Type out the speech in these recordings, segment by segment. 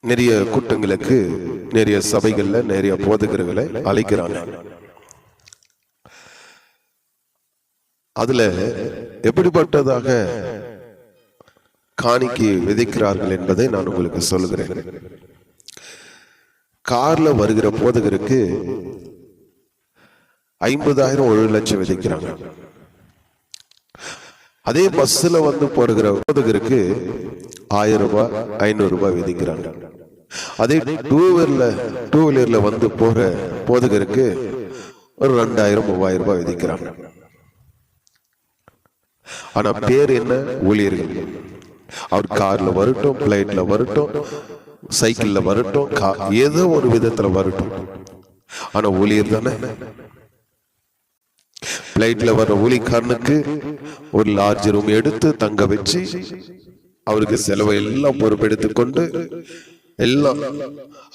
நிறைய கூட்டங்களுக்கு நிறைய சபைகள்ல நிறைய போதகர்களை அழைக்கிறாங்க அதுல எப்படிப்பட்டதாக காணிக்கை விதைக்கிறார்கள் என்பதை நான் உங்களுக்கு சொல்கிறேன் கார்ல வருகிற போதகருக்கு ஐம்பதாயிரம் ஒரு லட்சம் விதைக்கிறாங்க. அதே பஸ்ல வந்து போடுகிற போதகருக்கு ஆயிரம் ரூபாய் ஐநூறு ரூபாய் விதிக்கிறாங்க. அதே டூ வீலர்ல டூ வந்து போற போதகருக்கு ஒரு ரெண்டாயிரம் மூவாயிரம் ரூபாய் விதிக்கிறாங்க. ஆனா பேர் என்ன? ஊழியர்கள். அவர் கார்ல வரட்டும் பிளைட்ல வரட்டும் சைக்கிள்ல வரட்டும் ஏதோ ஒரு விதத்துல வரட்டும். ஆனா ஊழியர் தானே? பிளைட்ல வர்ற ஊழிக்காரனுக்கு ஒரு லார்ஜ் ரூம் எடுத்து தங்க வச்சு அவருக்கு செலவை எல்லாம் பொறுப்பெடுத்து கொண்டு எல்லாம்.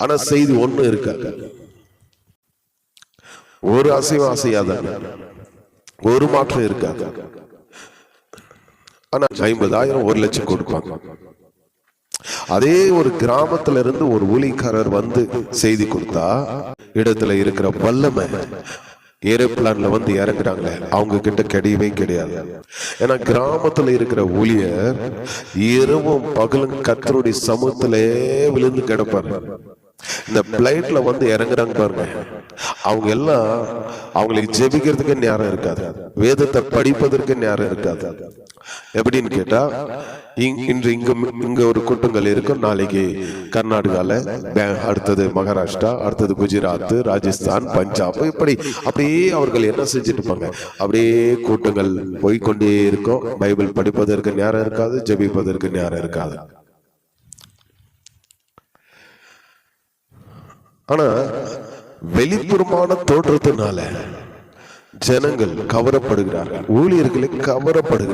ஆனா செய்தி ஒண்ணு இருக்காங்க ஒரு அசைவம் அசையாத ஒரு மாற்றம் இருக்காங்க ஆனா ஐம்பதாயிரம் ஒரு லட்சம் கொடுப்பாங்க. அதே ஒரு கிராமத்துல இருந்து ஒரு ஊழிக்காரர் வந்து செய்தி கொடுத்தா இடத்துல இருக்கிற வல்லமை ஏரோப்ளான்ல வந்து இறங்குறாங்களே அவங்க கிட்ட கிடையவே கிடையாது. ஏன்னா கிராமத்துல இருக்கிற ஊழியர் இரவும் பகலும் கத்தருடைய சமூகத்திலே விழுந்து கிடப்பாரு. இந்த பிளைட்ல வந்து இறங்குறாங்க பாருங்க. அவங்க எல்லாம் அவங்களுக்கு ஜெபிக்கிறதுக்கு நேரம் இருக்காது. வேதத்தை படிப்பதற்கு நேரம் இருக்காது. எப்படின்னு கேட்டா இன்று இங்க இங்க ஒரு கூட்டங்கள் இருக்கும். நாளைக்கு கர்நாடகால அடுத்தது மகாராஷ்டிரா அடுத்தது குஜராத் ராஜஸ்தான் பஞ்சாப். இப்படி அப்படியே அவர்கள் என்ன செஞ்சுட்டு இருப்பாங்க? அப்படியே கூட்டங்கள் போய்கொண்டே இருக்கும். பைபிள் படிப்பதற்கு நேரம் இருக்காது ஜபிப்பதற்கு நேரம் இருக்காது. ஆனா வெளிப்புறமான தோற்றத்தினால ஜனங்கள் கவரப்படுகிறார்கள். ஊழியர்களை கவரப்படுகிறார்கள்.